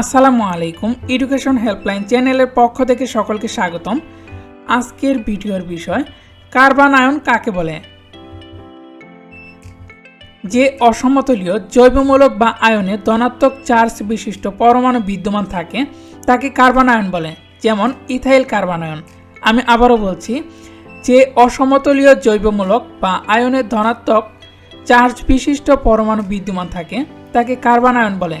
আসসালামু আলাইকুম education helpline চ্যানেলের পক্ষ থেকে সকলকে স্বাগতম। আজকের ভিডিওর বিষয় কার্বন আয়ন কাকে বলে? যে অসমতলীয় জৈবমূলক বা আয়নে ধনাত্মক চার্জ বিশিষ্ট পরমাণু বিদ্যমান থাকে, তাকে কার্বন আয়ন বলে, যেমন ইথাইল কার্বন আয়ন আমি আবারও বলছি, যে অসমতলীয় জৈবমূলক বা আয়নের ধনাত্মক চার্জ বিশিষ্ট পরমাণু বিদ্যমান থাকে, তাকে কার্বন আয়ন বলে।